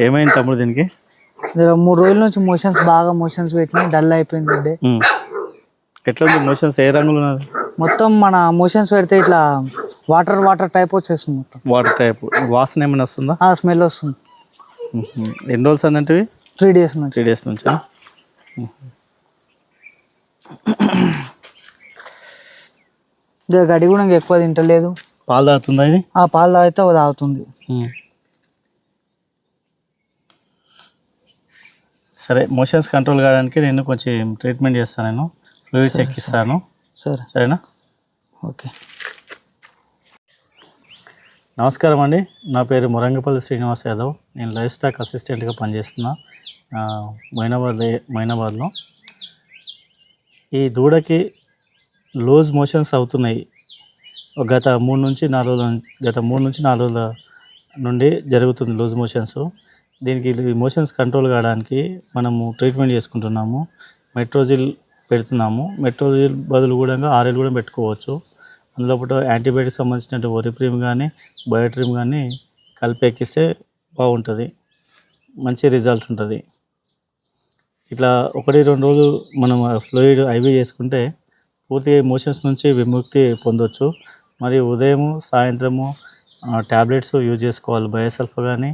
ఏమైంది తమ్ముడు దీనికి? మూడు రోజుల నుంచి మోషన్స్ బాగా మోషన్స్ పెట్టినాయి డల్ అయిపోయింది ఉమ్. ఎట్లా ఉంది? మోషన్స్ ఏ రంగులో ఉన్నది? మొత్తం మన మోషన్స్ పెడితే ఇట్లా వాటర్ వాటర్ టైప్ వచ్చేస్తుంది మొత్తం. వాటర్ టైప్ వాసన ఏమైనా వస్తుందా? ఆ స్మెల్ వస్తుంది. ఎన్ని రోజులు అందంటే త్రీ డేస్ నుంచి. త్రీ డేస్ నుంచా? గడి కూడా ఎక్కువ తింటలేదు. పాలు తాగుతుందా ఇది? ఆ పాలు తాగితే తాగుతుంది. సరే మోషన్స్ కంట్రోల్ కావడానికి నేను కొంచెం ట్రీట్మెంట్ చేస్తాను నేను. ఫ్లూయిడ్స్ ఎక్కిస్తాను సరే సరేనా? ఓకే. నమస్కారం అండి. నా పేరు మురంగపల్లి శ్రీనివాస్ యాదవ్. నేను లైఫ్ స్టాక్ అసిస్టెంట్గా పనిచేస్తున్నా ఆ, మొయినాబాద్ మొయినాబాద్లో ఈ దూడకి లూజ్ మోషన్స్ అవుతున్నాయి. గత మూడు నుంచి నాలుగు గత మూడు నుంచి నాలుగు రోజుల నుండి జరుగుతుంది లూజ్ మోషన్స్. దీనికి ఈ మోషన్స్ కంట్రోల్ కావడానికి మనము ట్రీట్మెంట్ చేసుకుంటున్నాము. మెట్రోజిల్ పెడుతున్నాము. మెట్రోజిల్ బదులు కూడా ఆర్ఎల్ కూడా పెట్టుకోవచ్చు. అందులో పాటు యాంటీబయాటిక్ సంబంధించిన ఒరిప్రీమ్ కానీ బయోట్రీమ్ కానీ కలిపి ఎక్కిస్తే బాగుంటుంది. మంచి రిజల్ట్ ఉంటుంది. ఇట్లా ఒకటి రెండు రోజులు మనం ఫ్లూయిడ్ ఐవీ చేసుకుంటే పూర్తిగా మోషన్స్ నుంచి విముక్తి పొందొచ్చు. మరియు ఉదయము సాయంత్రము ట్యాబ్లెట్స్ యూజ్ చేసుకోవాలి. బయోసల్ఫ్ కానీ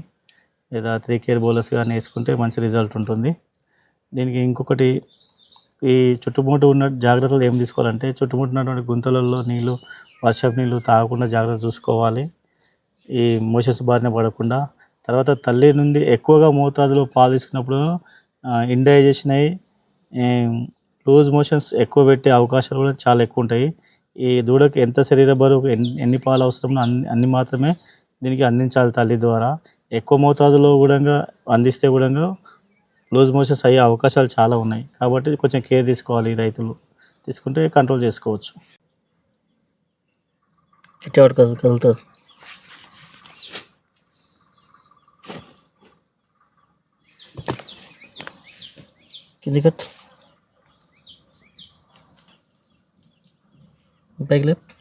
లేదా త్రీ కేర్ బౌలర్స్ కానీ వేసుకుంటే మంచి రిజల్ట్ ఉంటుంది. దీనికి ఇంకొకటి ఈ చుట్టుముట్టు ఉన్న జాగ్రత్తలు ఏం తీసుకోవాలంటే చుట్టుముట్టు ఉన్నటువంటి గుంతలలో నీళ్ళు వర్షపు నీళ్ళు తాగకుండా జాగ్రత్త చూసుకోవాలి. ఈ మోషన్స్ బారిన పడకుండా. తర్వాత తల్లి నుండి ఎక్కువగా మోతాదులో పాలు తీసుకున్నప్పుడు ఇండైజేషన్ అయ్యి లూజ్ మోషన్స్ ఎక్కువ పెట్టే అవకాశాలు కూడా చాలా ఎక్కువ ఉంటాయి. ఈ దూడకు ఎంత శరీర బరువు ఎన్ని పాలు అవసరమో అన్ని అన్ని మాత్రమే దీనికి అందించాలి తల్లి ద్వారా. ఎక్కువ మోతాదులో కూడా అందిస్తే కూడా లూజ్ మోషన్స్ అయ్యే అవకాశాలు చాలా ఉన్నాయి. కాబట్టి కొంచెం కేర్ తీసుకోవాలి రైతులు. తీసుకుంటే కంట్రోల్ చేసుకోవచ్చు. ఇటు కదులుతుంది కింది కట్ బైక్ లెఫ్ట్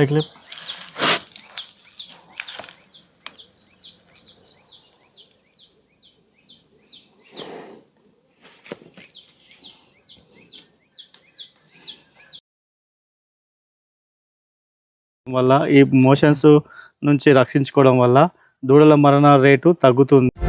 పైకి లేపు వల్ల ఈ మోషన్స్ నుంచి రక్షించుకోవడం వల్ల దూడల మరణ రేటు తగ్గుతుంది.